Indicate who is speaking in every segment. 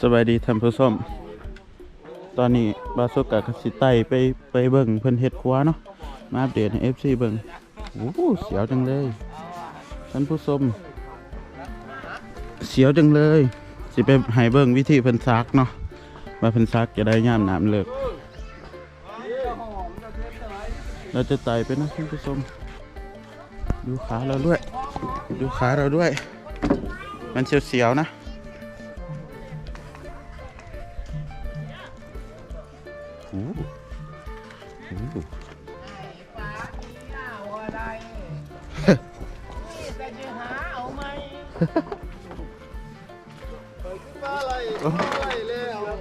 Speaker 1: สบายดีท่านผู้ชมตอนนี้บาสุกกับสิไตไปไปเบิ่งเพิ่นเฮ็ดครัวเนาะมาอัปเดตให้ FC เบิ่งโอ้โหเสียวจังเลยท่านผู้ชมเสียวจังเลยสิไปให้เบิ่งวิธีเพิ่นซักเนาะว่าเพิ่นซักจะได้ย่ามน้ำเลิกเราจะไต่ไปนะท่านผู้ชมดูขาเราด้วย ดูขาเราด้วย มันเสียวๆนะ โอ้โห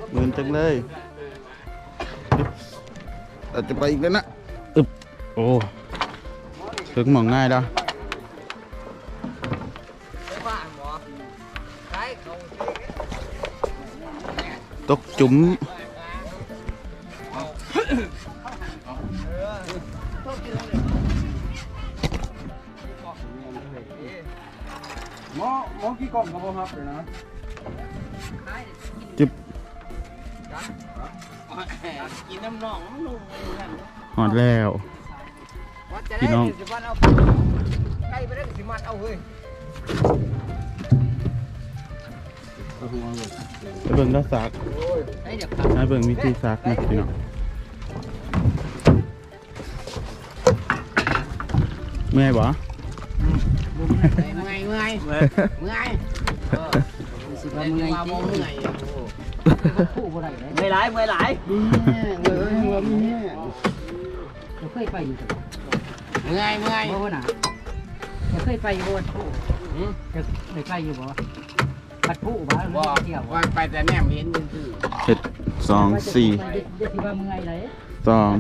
Speaker 1: เหมือนจังเลยอึ๊บอา อง
Speaker 2: ครับผมครับเดี๋ยวนะ
Speaker 1: จิบ
Speaker 3: กินน้ำหนองนุ่ม
Speaker 1: หอดแล้วพี่น้อง
Speaker 3: สิมันเอาใกล้ไปได้สิมันเอาเฮ้ย
Speaker 1: ไปเบิ่งแล้วซัก
Speaker 3: ไอ้เดี๋ยว
Speaker 1: ให้เบิ่งวิธีซักนะพี่น้องเมื่อยบ่
Speaker 3: เมื่อยเมื่อยเมื่อย เมื่อยเมื่อยจริงเมื่อยผู้บ่ได้เลยเมื่อยหลายเมื่อยหลาย
Speaker 2: เออเงินนี่
Speaker 4: จะเคยไปอยู่
Speaker 3: เมื่อยเมื่อย
Speaker 4: บ่น่ะเคยไปอยู่บ่จะเคยไปอยู่บ่บัดผู้บ่
Speaker 3: บ่
Speaker 4: เที่ยว
Speaker 3: ว่าไปแต่แนมเห็นคือ
Speaker 1: เจ็ดสองสี่
Speaker 4: สอ
Speaker 1: ง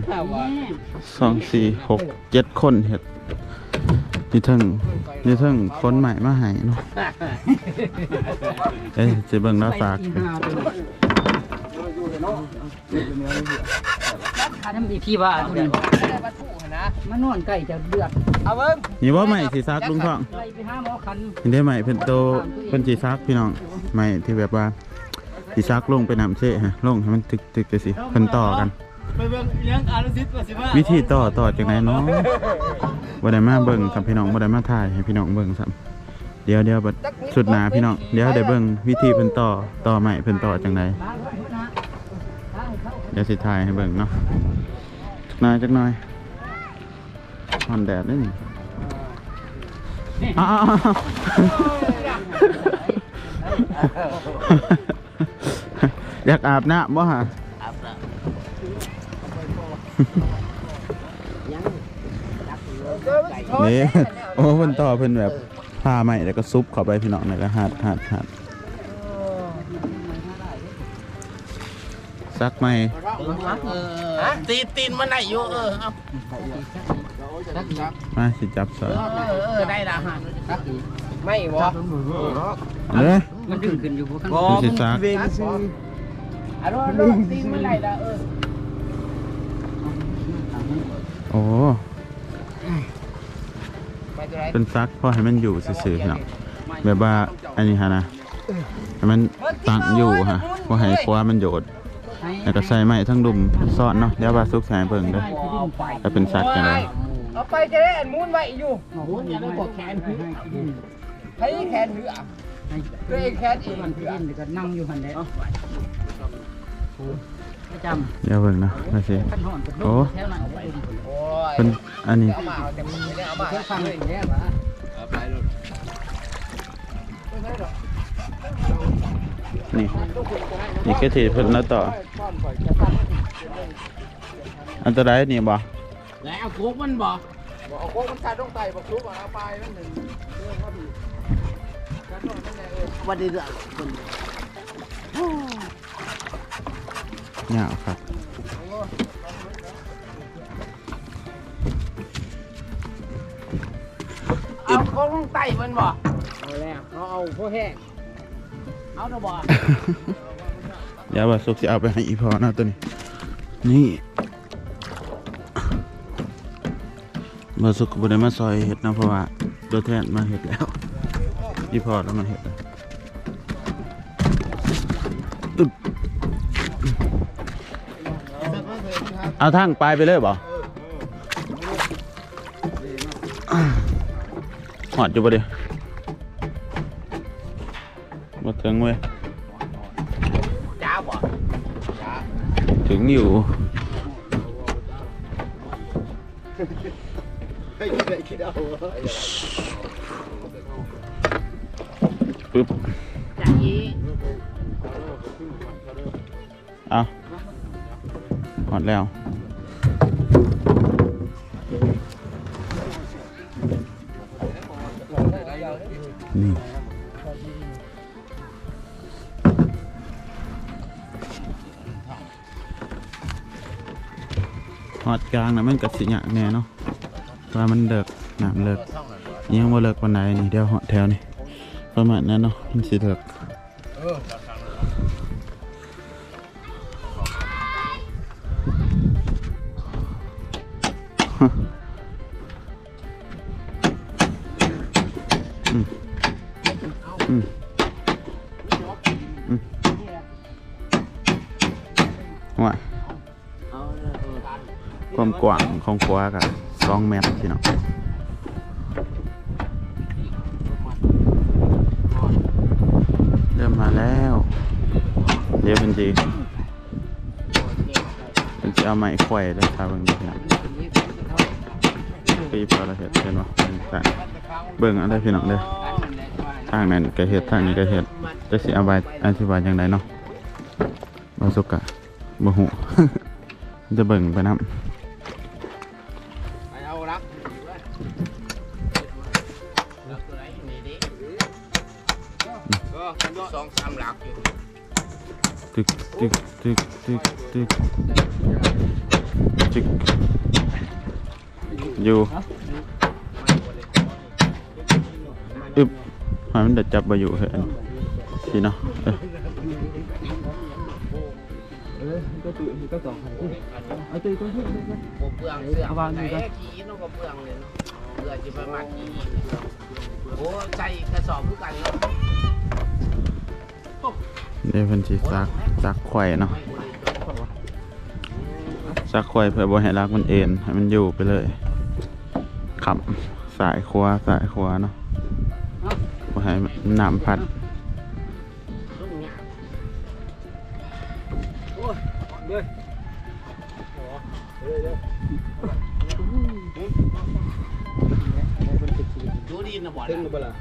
Speaker 1: สองสี่หกเจ็ดคนเห็ด นี่ทั้งนี่ทั้งคนใหม่มาให้เนาะ เอ้ยจะเบิ่งแล้วซัก
Speaker 4: อีห้าตัวน้ำอีพี่ว่าตัวนี้
Speaker 3: ได้วัตถุนะ
Speaker 4: มานอนใกล้จะเดือด
Speaker 3: เอาเบิ่ง
Speaker 1: นี่ว่าใหม่สีซักลุงทอง
Speaker 4: ไล่ไปหาหมอคัน
Speaker 1: นี่ได้ใหม่เป็นโตเป็นสีซักพี่น้องใหม่ที่แบบว่าสีซักลงไปนำเช่ฮะลงให้มันตึกตึกๆไปสิเพิ่นต่อกัน
Speaker 3: ไปเบิ่งเลี้ยงอารุสิตว่าสิว่า
Speaker 1: วิธีต่อต่อจากไหนเนาะ บ่ได้มาเบิ่งครับพี่น้องบ่ได้มาถ่ายให้พี่น้องเบิ่งซ้ำเดี๋ยวเดี๋ยวบัดสุดหนาพี่น้องเดี๋ยวได้เบิ่งวิธีเพิ่นต่อต่อใหม่เพิ่นต่อจังได
Speaker 4: บ้านพุทธนะบ้านเขา
Speaker 1: เดี๋ยวสิถ่ายให้เบิ่งเนาะจักหน่อยจักหน่อยฮอนแดดได้นี่อ้าวอยากอาบน้ำบ่ฮะนี่ โอ้เพิ่นต่อเพิ่นแบบพาใหม่แล้วก็ซุปเข้าไปพี่น้องแล้วก็หัดหัดหัดซักใหม่
Speaker 3: ฮะตีนตีนมันได้อยู่เออเอา
Speaker 1: มาสิจับสอน
Speaker 3: เออเออได้ละฮะไม่บ่
Speaker 1: เด้อ
Speaker 4: มันดึงขึ้นอยู่บ่ข้าง
Speaker 3: บ่
Speaker 1: สิซัก
Speaker 3: อันนู้นตีนมันได้ละเออ
Speaker 1: โอ้
Speaker 3: ไปตัวไหน
Speaker 1: เป็นซักเพราะให้มันอยู่ซื่อๆพี่น้องแบบว่าอันนี้ฮะนะให้มันตั้งอยู่ฮะเพราะให้คว้ามันโยดแล้วก็ใส่ไม้ทั้งดุมซ่อนเนาะเดี๋ยวว่าซุกใส่เบิ่งเด้อถ้าเป็นซักจังได
Speaker 3: เอาไปจะได้อันมูนไว้อยู่มูนจะได้กดแขนให้แขนเหลือตัวเองแขนเอง
Speaker 4: มันที่ดินก็นั่งอยู่หั่นแหละ ประจำ
Speaker 1: เดี๋ยวเบิ่งเนาะมาสิ
Speaker 4: ขั้นหอนกับ
Speaker 1: โอ้
Speaker 4: แถวนั้น
Speaker 3: โอ้ย
Speaker 1: เป็นอันนี้
Speaker 3: เอามาแต่มึงไม่ได้เอามา
Speaker 4: เพื่อฟังเลยแล้วว่า
Speaker 1: นี่นี่คือที่เพิ่นแล้วต่อ อันตรายนี่บ่
Speaker 3: แล้วเอาคุกมันบอก
Speaker 2: เอาโค้งมันขาดต้องไต่บอกทุกเอาไปนั่นหนึ่งเรื่องว่าดีการนอนนั่นแหละเออ
Speaker 3: วันนี้เรื่อ
Speaker 1: ยาวครับ
Speaker 3: เอาของไต่มันบอก
Speaker 4: เอาแล้วเราเอาพวกแห้ง
Speaker 3: เอาเนาะบอก
Speaker 1: เดี๋ยวว่าสุกสิเอาไปให้อีพอเนาะตัวนี้ นี่มาสุกก็บ่ได้มาซอยเห็ดเนาะเพราะว่าตัวแทนมาเห็ดแล้ว อีพอแล้วมาเห็ด เอาทางปลายไปเลยบ่หอดอยู่บ่เดิบ่ถึงเว้ย
Speaker 3: จ้าบ่
Speaker 1: ถึงอยู่ปึ๊บ
Speaker 3: จ้าอี
Speaker 1: เอาหอดแล้ว กลางนะมันกับสิหยะแน่เนาะว่ามันเลิกน้ำเลิกยังว่าเลิกวันไหนนี่เดี๋ยวหอดแถวนี่ประมาณนั้นเนาะมันสิเลิกอื ของขวากับสองเมตพี่น้องเริ่มมาแล้ว เดี๋ยวเป็นจีเป็นจีเอาไม้ไขว้เลยครับเบิ่งดูพี่น้องปีพอเราเห็ดเห็นบ่เบิ่งต่างเบิ่งเอะไรพี่น้องเด้อทางนั้นก็เห็ดทางนี้ก็เห็ดจะสิอธิบายอธิบายอย่างไรเนาะบ่สุกะบ่ฮู้จะเบิ่งไปนำ
Speaker 3: เด็
Speaker 1: ดจับมาอยู่เหรอนพี่เนาะเออ
Speaker 2: เออก็ตื่นก็สองพันเอาตื่นก็ตื่น
Speaker 3: บ่เปลืองเสื้อไหนขี้นก็เปลืองเลยเนาะเพื่อจะไปมัดขี้โอ้ใส่กระสอบคือกันเนาะ
Speaker 1: เดี๋ยวเพิ่นสิซักซักไข่เนาะซักไข่เพื่อบ่ให้รักมันเอ็นให้มันอยู่ไปเลยขับสายขวาสายขวาเนาะ ให้น้ำพัด
Speaker 3: ดูดีนะบ่
Speaker 2: ตึ้งบ่ล่ะ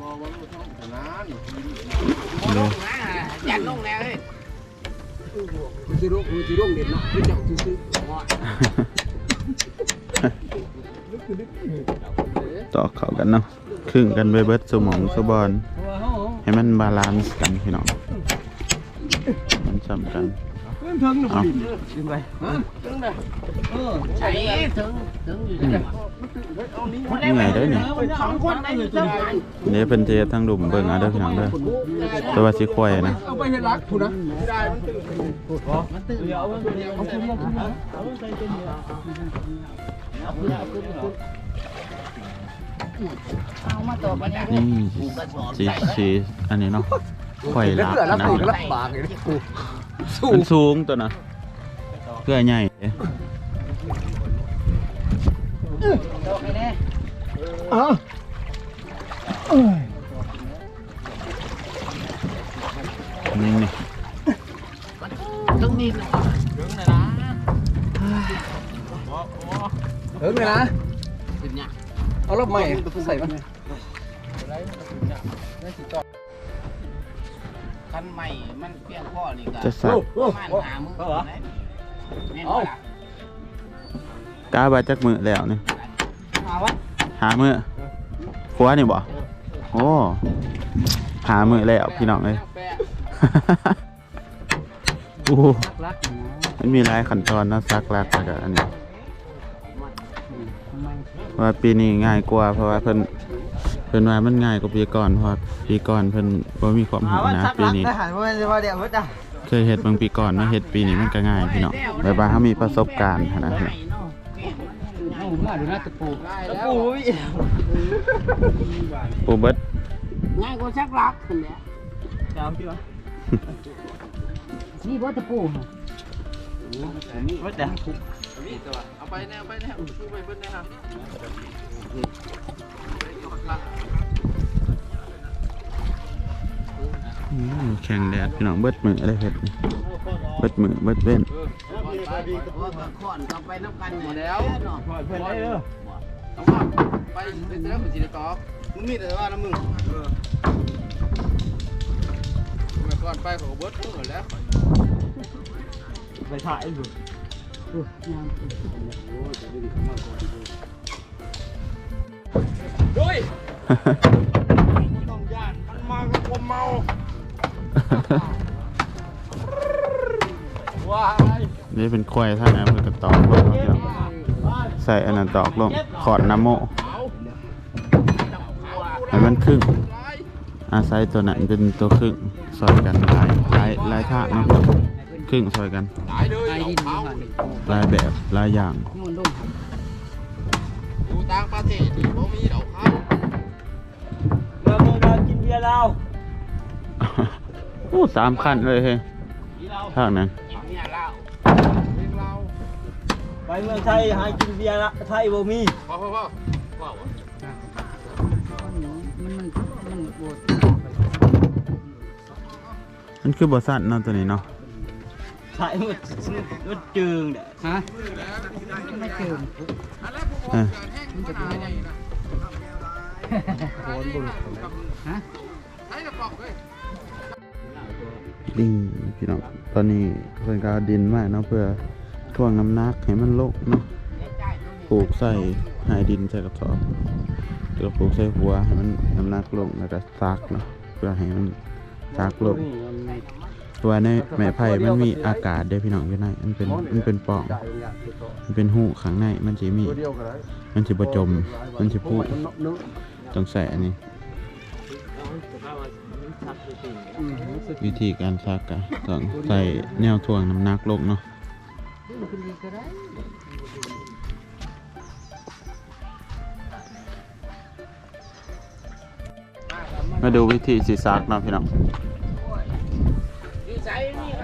Speaker 3: บ่บ่รู้ท้องนานบ่ลงนยันลงแล้วเฮ้ย
Speaker 2: สิรุ่งสิรุ่งเด่นเนาะคือเจ้าซื้อ
Speaker 1: ต่อเขากันเนาะ ครึ่งกันไปเบิดสมองสบอน ให้มันบาลานซ์กันพี่น้อง มันสำคัญ
Speaker 2: เพิ่นถึงน่ะ
Speaker 1: เอา
Speaker 2: ดึงไปฮะตึ้งน่ะเออ
Speaker 3: ใช่ถึงถึงอยู่ที่ไหน
Speaker 1: นี่ไงเด้อนี่
Speaker 3: สองคนได้อยู่ที่ไหน
Speaker 1: เดี๋ยวเป็นเจทั้งดุ่มเบิ่งเอาเด้อพี่น้องเด้อแต่ว่าสิควายนะ
Speaker 2: เอาไปให้รักผู้นะได้มันตื่น
Speaker 3: เอามาต่อกัน
Speaker 1: นี่
Speaker 3: กระสอบ
Speaker 1: สีสีอันนี้ เนาะควาย
Speaker 2: แล้ว
Speaker 1: ลับ
Speaker 2: เพื่อรับ
Speaker 1: นะ
Speaker 2: ปากรับบากเลยกูสู้
Speaker 1: มันสูงตัวน่ะเพื่อใหญ่เด้
Speaker 2: เอ้า
Speaker 1: นี่นี่
Speaker 3: ถึงนี่นะ
Speaker 2: ถึงเลยนะ
Speaker 3: ถึงเนี่ย
Speaker 2: เอารถใหม่ใส่มา
Speaker 3: คันใหม่มันเพียงพอนี่ก็
Speaker 1: จะสัก
Speaker 3: ประมาณหามือแม่นบ่ล่ะ
Speaker 1: กาบาจักมือแล้วนี่
Speaker 3: เอาวะ
Speaker 1: หามือขวานี่บ่โอ้หามือแล้วพี่น้องเลยโอ้โหมันมีหลายขั้นตอนเนาะซักลักแล้วก็อันนี้ ว่าปีนี้ง่ายกว่าเพราะว่าเพิ่นเพิ่นว่ามันง่ายกว่าปีก่อนเพราะว่าปีก่อนเพิ่นบ่มีความรู้นะปีนี้
Speaker 2: หันว่าจะว่าเดี๋ยวจ้ะ
Speaker 1: เคยเฮ็ดบางปีก่อนมาเฮ็ดปีนี้มันก็ง่ายพี่น้องแบบว่าเฮามีประสบการณ์หั้นนะพี่น้อง
Speaker 4: เอามาดูนะตะปู
Speaker 2: แล้วปูวิ
Speaker 1: ปูเบิด
Speaker 3: ง่ายกว่าชักลักคนเนี้ย
Speaker 2: ยาวพี่วะ
Speaker 4: นี่บ่ตะปู
Speaker 3: ว่าแต่
Speaker 2: เอาไปแน่เอาไปแน่สู้ไปเบิ้ลแน่ครับ
Speaker 1: แข่งแดดพี่น้องเบิดมืออะไรเฮ็ดนี่เบิดมือเบิดเว้น
Speaker 3: ขอนก็ไปน้ำกัน
Speaker 2: หมดแล้ว
Speaker 3: เพื่อนได้เด้อ
Speaker 2: ไปไปเจอมันจีนตอกมึงมีแต่ว่าน้ำมึงเออเมื่อก่อนไปของเบิร์ดเมื่อแล้ว
Speaker 3: ไปถ่ายอยู่
Speaker 2: ด้วยต้องยานมันมากับคมเมาว้าย
Speaker 1: นี่เป็นควายท่านนะเพื่อกระตอกลงเนาะพี่น้องใส่อันนั้นตอกลงขอดน้ำโมให้มันครึ่งอาศัยตัวนั้นเป็นตัวครึ่งซอยกันหลายหลายหลายท่านะครึ่งซอยกัน
Speaker 2: ตายเลย
Speaker 4: น
Speaker 2: เอา
Speaker 4: มัน
Speaker 1: หลายแบบหลายอย่าง
Speaker 4: มันลง
Speaker 2: อยู่ต่างประเทศนี่บ่มีดอกครับ
Speaker 3: เราเรากินเบียร์เรา
Speaker 1: โอ้สามขั้นเลยเฮ้ยทางนั้น
Speaker 2: เนี่ยเล่าเพลงเรา
Speaker 3: ไปเมืองไทยหากินเบียร์ละไทยบ่มี
Speaker 2: พอพอพอว้าว
Speaker 4: มันมันมันปวด
Speaker 1: มันคือบสันเนาะตัวนี้เนาะ
Speaker 3: ไทยมันมันจึงเด้อ
Speaker 4: ฮะไม่เติม
Speaker 2: อันแรกผมบอกการแห้งมันจะเป็นยังไงนะ
Speaker 4: โอนบุญฮะ
Speaker 2: ใช้กระป๋องเลย
Speaker 1: ดิงพี่น้องตอนนี้เพิ่นก็เอาดินมาเนาะเพื่อท่วงน้ำหนักให้มันลงเนาะปลูกใส่ใหายดินใส่กระสอบแล้วก็ปลูกใส่หัวให้มันน้ำหนักลงแล้วก็ซักเนาะเพื่อให้มันซักลง ตัวในไม้ไผ่มันมีอากาศเด้พี่น้องอยู่ในมันเป็นมันเป็นปล่อง มันเป็นหูข้างในมันสิมี มันสิบ่จม มันสิพุต้องใส่อันนี้วิธีการซักกะต้องใส่แนวถ่วงน้ำหนักลงเนาะมาดูวิธีสีซักนะพี่น้อง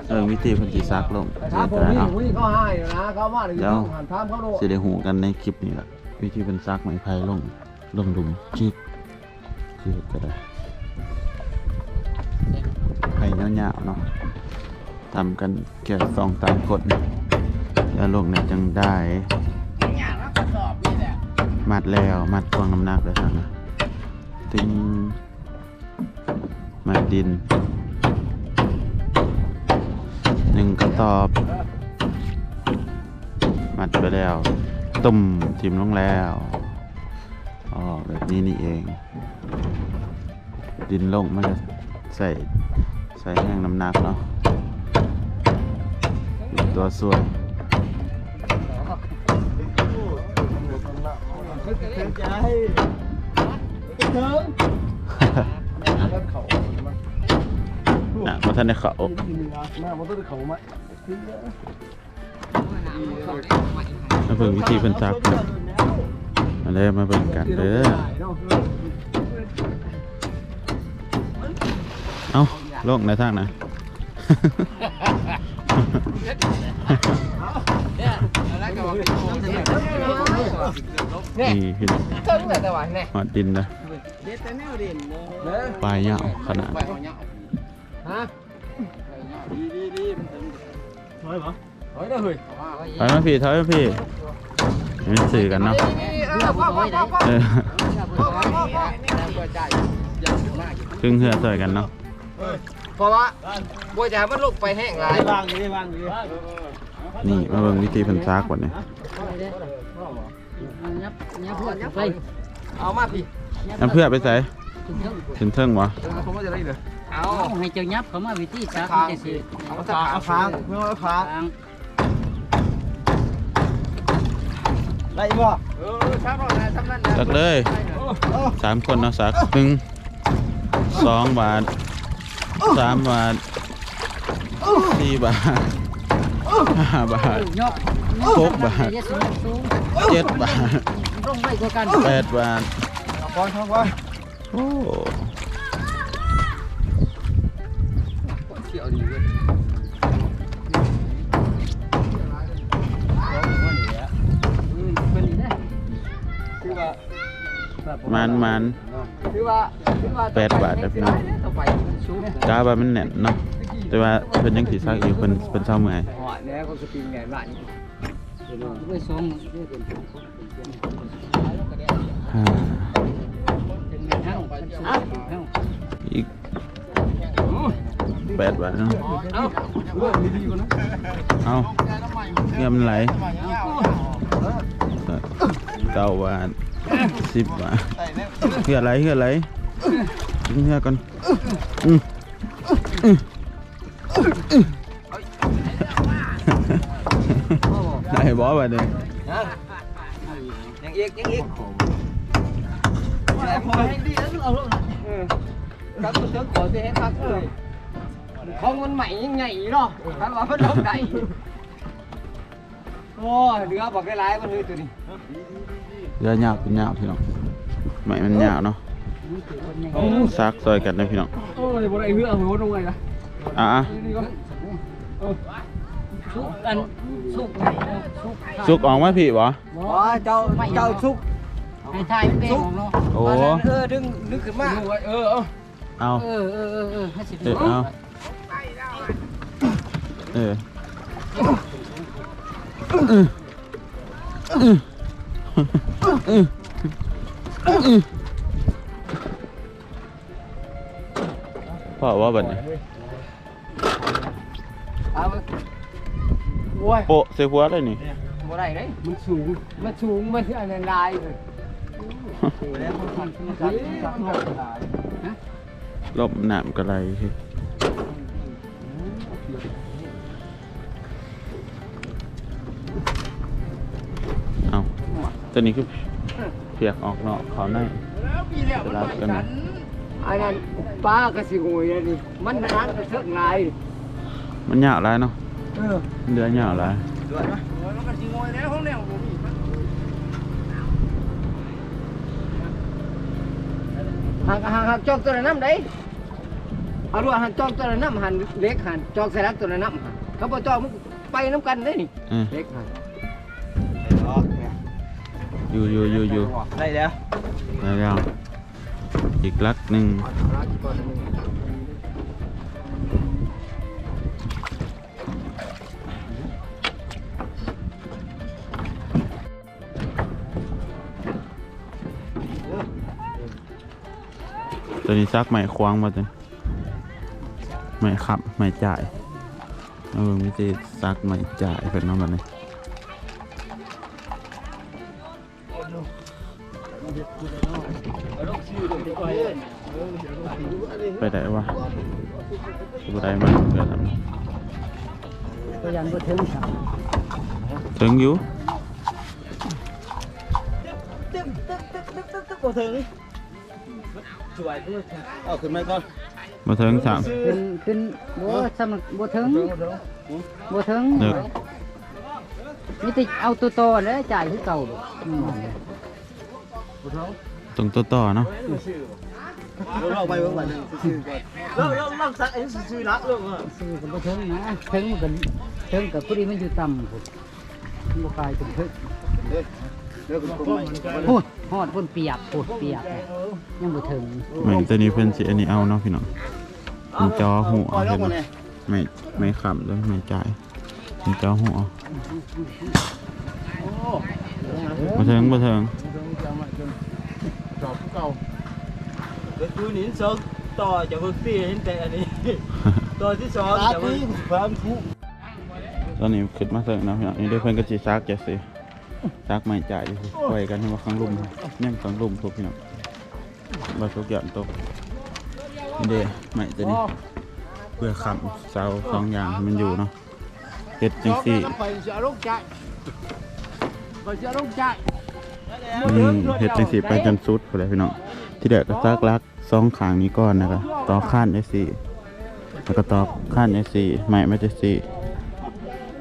Speaker 1: เออวิธีเพิ่นสีซักลงเดี๋ยวจะเอา
Speaker 3: เขาให้นะเขาว่า
Speaker 1: เดี๋ยว
Speaker 3: หันทามเขาโล
Speaker 1: สิได้หูกันในคลิปนี้แหละวิธีเพิ่นซักไม้ไผ่ลงลงหลุมจิกจิกก็ได้ไผ่ยาวๆเนาะทำกันแค่สองตามกฎแล้วลงเนี่ยจังได้
Speaker 3: เนี่ยแล้วก็สอบนี่แหละ
Speaker 1: มัดแล้วมัดทวงน้ำหนักเลยครับนะถึงมัดดิน หนึ่งกระสอบ มัดไปแล้วตุ่มทิมลงแล้วอ๋อแบบนี้นี่เอง ดินลงมันจะใส่ใส่แห้งน้ำหนักเนาะตัวส่วน
Speaker 3: จะให้เถิง
Speaker 1: น่ะมาท่านได้เขา
Speaker 3: แม่มันต้องเขาไหม
Speaker 1: มาเบิ่งวิธีเพิ่นซักมาเลยมาเบิ่งกันเด้อเอาลงในทางนะ
Speaker 2: อะไรก็บอก
Speaker 1: นี่พี่น้อง
Speaker 2: เทิงแต่แต่ว่าเนี่ย
Speaker 1: หอดดินนะ
Speaker 3: เด็ดแต่แนวเด่นเนอะ
Speaker 1: ปลายยาวขนาด
Speaker 2: ไปเอาเนี่ย
Speaker 3: ฮะ
Speaker 2: ดีดีดีมันถึง
Speaker 3: ถอยปะ
Speaker 2: เฮ้ยเด้อเฮ้ย
Speaker 1: ไปมาพี่ถอยมาพี่เห็นสื่อกันเนาะ
Speaker 2: เออพ่อพ่อพ่อพ่อ
Speaker 1: เออ
Speaker 2: พ่อพ่อพ่อเปิดใจอยากขึ้นมาก
Speaker 1: ครึ่งเหือต่อยกันเนาะ
Speaker 2: เพราะว่าบัวจ๋ามันลุกไปแห้งหลาย
Speaker 3: ได้วางอยู่ได้วางอยู่
Speaker 1: นี่มาเบิ่งวิธีเพิ่นซักก่อนนี่
Speaker 4: ยับยับพวดไป
Speaker 2: เอามาพี่
Speaker 1: น้ำเพื่อไปใส่
Speaker 4: ถึงเท่า
Speaker 1: ถึงเทิงวะ
Speaker 2: ผมว่าจะได้ เลยเอา
Speaker 4: เอาให้เจ้ายับเขามาวิธีซักจะสิ
Speaker 2: เอา
Speaker 3: เอา
Speaker 2: ขา
Speaker 3: ฟางเมื่อฟาง
Speaker 4: ทาง
Speaker 3: ได้บ่
Speaker 2: เออช้าพอแล้วทำนั่น
Speaker 1: ซักเลยสามคนเนาะซักหนึ่งสองบาทสามบาทสี่บาทห้าบาท
Speaker 4: ยก
Speaker 1: หกบาท
Speaker 4: ยสูงสูง
Speaker 1: เจ็ดบาท
Speaker 4: ต้องไว้กว่ากัน
Speaker 1: แปดบาท
Speaker 3: ก่อนครับว่า
Speaker 1: โอ้ มันมัน
Speaker 3: คือว่าคือว่า
Speaker 1: แปดบาทนะพี่น้อง
Speaker 3: ต่อไปมันสูง
Speaker 1: กาว่ามันแน่นเนาะแต่ว่าเพิ่นยังสิซักอยู่เพิ่นเพิ่นเศร้าเมื่อย
Speaker 3: หัวเนี่ยเขาสปริงแหนบ้านนี่ไปส่งด้วยเป็นส่งเป็นเป็น
Speaker 1: ฮ่า
Speaker 3: เป็นเท่าเป็นสูงเท่า
Speaker 1: อีกแปดบาทเนาะ
Speaker 3: เอ้า
Speaker 1: เอาเงื่อมันไหล เก้าบาทสิบบาทเหือะไหลเหือไหลกินเหือก่อนได้บ่บาทเนี่ย
Speaker 3: ยังอีกยังอีกแต่พอให้ดีแล้วเอาลงครับตัวเจ้าก่อนจะให้พักเลยของมันใหม่ยังไงเนาะครับว่ามันลงได้ โอ้เดือบอกได้หลายมันเลยตัวนี้
Speaker 1: เรือยาวเป็นยาวพี่น้องไม่มันยาวเนาะซักซอยกันนะพี่น้อง
Speaker 3: โอ้ยบ่ได้เหือหัวลงเลยนะ
Speaker 1: อะ
Speaker 3: นี่ก็
Speaker 4: สุกอันสุกสุก
Speaker 1: ๆสุกออกมาพี่บ่
Speaker 3: อ๋อเจ้าเจ้าชุก
Speaker 4: ให้ทายมันเด้งเนาะ
Speaker 1: โอ้
Speaker 3: เออดึงดึงขึ้นมาเออ
Speaker 1: เอา
Speaker 4: เออเออเออเออให้สิ
Speaker 1: เออเอาเออ พ่อว่าบัดนี้
Speaker 3: เอาโอ้ย
Speaker 1: โปะใส่หัวเลยนี่
Speaker 3: บ่ได้เลยมันสูง มันสูง มันอันนั้นลายเลย
Speaker 1: ลบหนามกระไร ตัวนี้คือเพียกออกนอกเขาในจะรับกันนะ
Speaker 3: อันนั้นป้ากระสิงวยนี่มันนั้นกระเทิงลาย
Speaker 1: มันยาวไรเนาะ
Speaker 3: เออ
Speaker 1: เดือยาวไร
Speaker 3: หักหักหักจอกตัวนั้นน้ำได้เอาลูกหันจอกตัวนั้นน้ำหันเล็กหันจอกใส่รักตัวนั้นน้ำหันเขาบอกจอกมันไปน้ำกันได้นี่
Speaker 1: เออ
Speaker 3: เล็กหัน
Speaker 1: อยู่อยู่อยู่อยู่
Speaker 3: ได้แล้ว
Speaker 1: ได้แล้วอีกลักหนึ่งตัวนี้ซักใหม่ควางมาตัวใหม่ขับใหม่จ่ายเออมีจีซักใหม่จ่ายเป็นน้องแบบนี้ ก็
Speaker 4: ยังบ่ถึงครับ
Speaker 1: ถึงอยู่
Speaker 2: เอาขึ้นมาก่อน
Speaker 1: มา เรา
Speaker 2: ไปเบิ่งวันนึงซื่อก่อนเราเราเราสักไอ้ซื่อๆรักลูกอะ
Speaker 4: ซื้อก็บ่ถึงนะเถึงมันก็ถึงกับผู้ดีมันอยู่ต่ำพุ่นมันบ่กลายเป็นถึง
Speaker 2: เดี๋ยวคุณคง
Speaker 4: พูดฮอดพุ่นเปียกพูดเปียกยังบ่ถึง
Speaker 1: เหมือนตัวนี้เพิ่นสิอันนี้เอาเนาะพี่น้องเป็นจอหัว
Speaker 2: ปล่อยล
Speaker 1: เห็
Speaker 2: ง
Speaker 1: น
Speaker 2: มา
Speaker 1: ไหม
Speaker 2: เนี่ย
Speaker 1: ไม่ไม่ขับด้วยไม่จ่ายเป็นจอหัวมาเถึงมาถึง
Speaker 2: จอบเก่า เดี๋ยวดูนี่สองต่อจะเบิ่งตีเห็นแต่อันนี้ ต่อที่สองจะเบิ่งความทุก
Speaker 1: ตอนนี้ขึ้นมาถึงเนาะพี่น้องนี่เดี๋ยวเพิ่นก็สิซักจะสิซักไม่จ่ายอยู่ปล่อยกันให้ว่าข้างลุ่มยังข้างลุ่มทุกพี่น้องบ่ทุกอย่างตกนี่เด้ไม่ตัวนี้เพื่อขับเสาสองอย่างให้มันอยู่เนาะเฮ็ดจังซี่
Speaker 3: ไปเสียลงใจไปเสียลงใจ
Speaker 1: อืมเฮ็ดจังซี่ไปจนสุดพุ่นแหละพี่น้อง ที่เด็กก็ซักลักสองขางนี้ก่อนนะครับต่อข้านไอ้สี่แล้วก็ต่อข้านไอ้สี่ไม้ไม่ได้สี่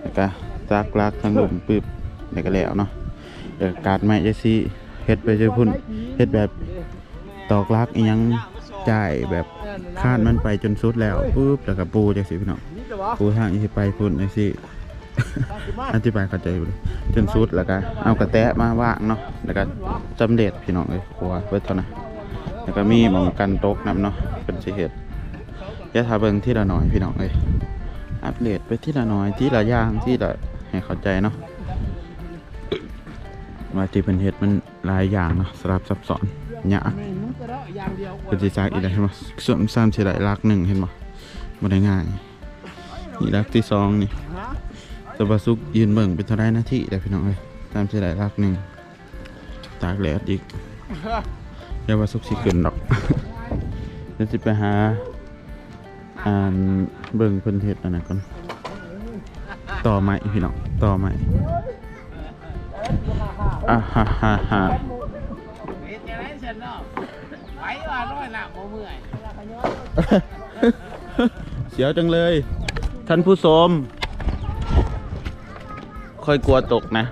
Speaker 1: แล้วก็ซักลักทั้งหลุมปึ๊บแล้วก็แล้วเนาะเดี๋ยวการไม้ไอ้สี่เฮ็ดไปจนพุ่นเฮ็ดแบบตอกลักอียังจ่ายแบบข้านมันไปจนสุดแล้วปึ๊บแล้วก็ปูจังซี่พี่น้องปูทางอีไปพุ่นไอ้สิอธิบายเข้าใจอยู่เลยจนสุดแล้วก็เอากระแตะมาว่างเนาะแล้วก็จำเด็ดพี่น้องเลยครัวเบิดเท่านั้น แล้วก็มีหมองกันตกนํเนาะเป็นสิเฮ็ดอย่าทาเบิงที่ละหน่อยพี่น้องเอ้ยอัปเดตไปที่ละหน่อยที่ละอย่างที่ละให้เข้าใจเนาะว่าที่เพิ่นเฮ็ดมันหลายอย่างเนาะสลับซับซ้อนยาก
Speaker 4: อย่างเดียว
Speaker 1: เพิ่นสิซักอีกแล้วเห็นบ่ส่วนซ้ำสิได้ลักหนึ่งเห็นบ่บ่ได้ง่ายนี่ลักที่สองนี่ต่ว่าสุกยืนเบิ่งเป็นเท่าไรนาทีเด้พี่น้องเอ้ยตามสิได้ลักหนึ่งตากแดดอีก อย่าว่าสุกสิขึ้นดอกเดี๋ยวสิไปหาอ่านเบิ่งเพิ่นเฮ็ดอันนั้นก่อนต่อไม้พี่น้องต่อไม้อ่าฮ่าฮ่าฮ่า
Speaker 4: เฮ็ดจังได๋ซั่นเนาะเมื่อย
Speaker 1: เสียวจังเลย ท่านผู้ชมค่อยกลัวตกนะ